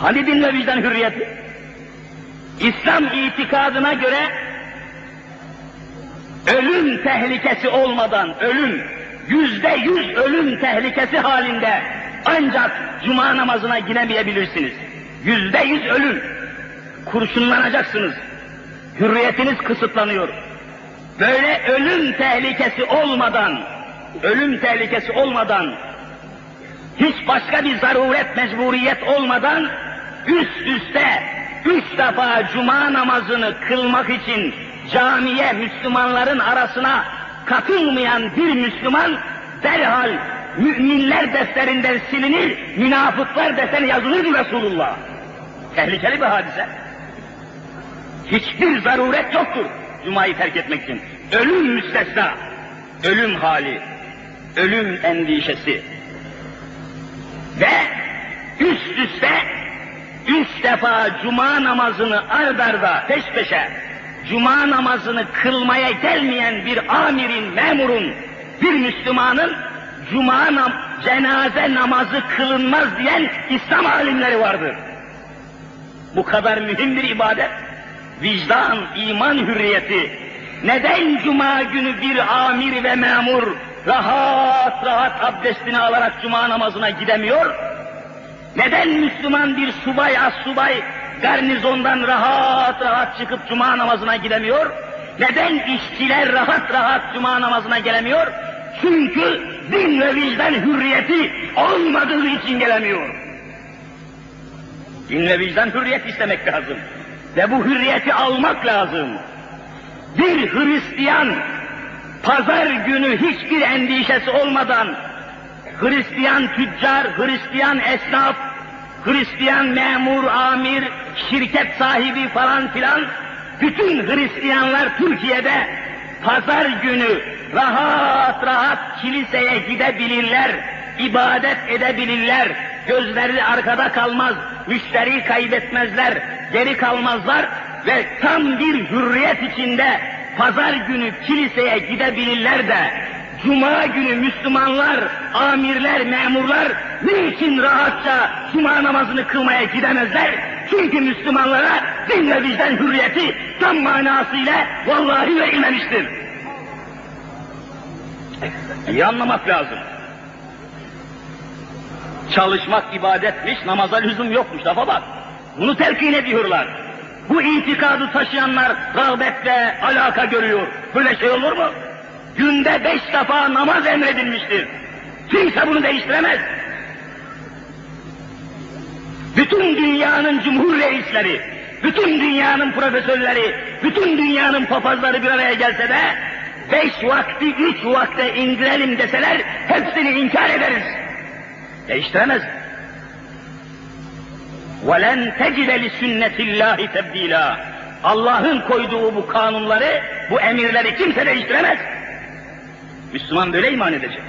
Hani din ve vicdan hürriyeti? İslam itikadına göre ölüm tehlikesi olmadan, ölüm, yüzde yüz ölüm tehlikesi halinde ancak cuma namazına giremeyebilirsiniz. Yüzde yüz ölüm. Kurşunlanacaksınız. Hürriyetiniz kısıtlanıyor. Böyle ölüm tehlikesi olmadan, ölüm tehlikesi olmadan, hiç başka bir zaruret, mecburiyet olmadan üst üste üç defa cuma namazını kılmak için camiye Müslümanların arasına katılmayan bir Müslüman derhal müminler defterinden silinir, münafıklar defterine yazılır Resulullah. Tehlikeli bir hadise. Hiçbir zaruret yoktur Cuma'yı terk etmek için. Ölüm müstesna, ölüm hali, ölüm endişesi. Ve üst üste üç defa cuma namazını ard arda peş peşe cuma namazını kılmaya gelmeyen bir amirin, memurun, bir Müslümanın cuma nam cenaze namazı kılınmaz diyen İslam alimleri vardır. Bu kadar mühim bir ibadet, vicdan, iman hürriyeti. Neden cuma günü bir amir ve memur rahat rahat abdestini alarak cuma namazına gidemiyor? Neden Müslüman bir subay, as subay garnizondan rahat rahat çıkıp cuma namazına gidemiyor? Neden işçiler rahat rahat cuma namazına gelemiyor? Çünkü din ve vicdan hürriyeti olmadığı için gelemiyor. Din ve vicdan hürriyet istemek lazım. Ve bu hürriyeti almak lazım. Bir Hristiyan pazar günü hiçbir endişesi olmadan Hristiyan tüccar, Hristiyan esnaf, Hristiyan memur, amir, şirket sahibi falan filan bütün Hristiyanlar Türkiye'de pazar günü rahat rahat kiliseye gidebilirler, ibadet edebilirler, gözleri arkada kalmaz, müşteri kaybetmezler, geri kalmazlar ve tam bir hürriyet içinde pazar günü kiliseye gidebilirler de Cuma günü Müslümanlar, amirler, memurlar niçin rahatça Cuma namazını kılmaya gidemezler? Çünkü Müslümanlara din ve vicdan hürriyeti tam manasıyla vallahi verilmemiştir. İyi anlamak lazım. Çalışmak ibadetmiş, namaza lüzum yokmuş. Lafa bak. Bunu telkin ediyorlar. Bu itikadı taşıyanlar rağbetle alaka görüyor. Böyle şey olur mu? Günde beş defa namaz emredilmiştir. Kimse bunu değiştiremez. Bütün dünyanın cumhur reisleri, bütün dünyanın profesörleri, bütün dünyanın papazları bir araya gelse de beş vakti üç vakte indirelim deseler hepsini inkar ederiz. Değiştiremez. وَلَنْ تَجِدَ لِسُنَّةِ اللّٰهِ تَبْد۪يلًا Allah'ın koyduğu bu kanunları, bu emirleri kimse değiştiremez. Müslüman böyle iman edecek.